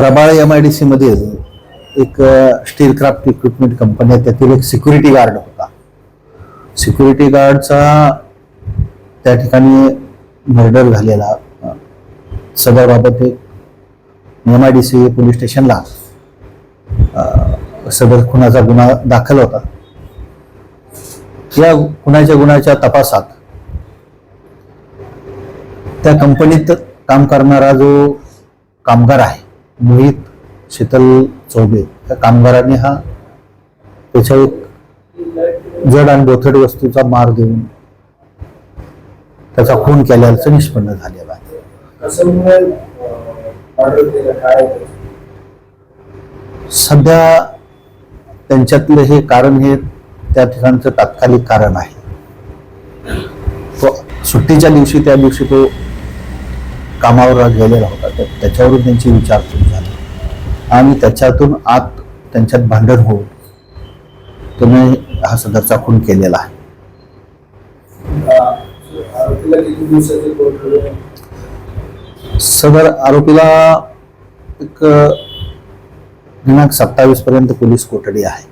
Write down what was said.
Rabale M I D C मध्ये एक steel craft equipment company आहे. त्यातील एक सिक्युरिटी गार्ड होता. सिक्युरिटी गार्डचा त्या ठिकाणी मर्डर झालेला. सदरबाबत एक M I D C police स्टेशनला सदर खुनाचा गुन्हा दाखल होता. या खुनाच्या गुन्ह्याच्या तपासात त्या कंपनीत काम करणारा जो कामगार आहे मोहित शीतल चौबे त्या कामगाराने हा त्याच्या एक जड आणि बोथट वस्तूचा मार देऊन त्याचा खून केल्याचं निष्पन्न झालेलं आहे? सध्या त्यांच्यातलं हे कारण हे त्या ठिकाणचं तात्कालिक कारण आहे. तो सुट्टीच्या दिवशी त्या दिवशी तो कामावर गेलेला होता. तर त्याच्यावरून त्यांची विचारपूस झाली आणि त्याच्यातून आत त्यांच्यात भांडण होऊन तुम्ही हा सदरचा खून केलेला आहे. सदर आरोपीला एक दिनांक सत्तावीस पर्यंत पोलीस कोठडी आहे.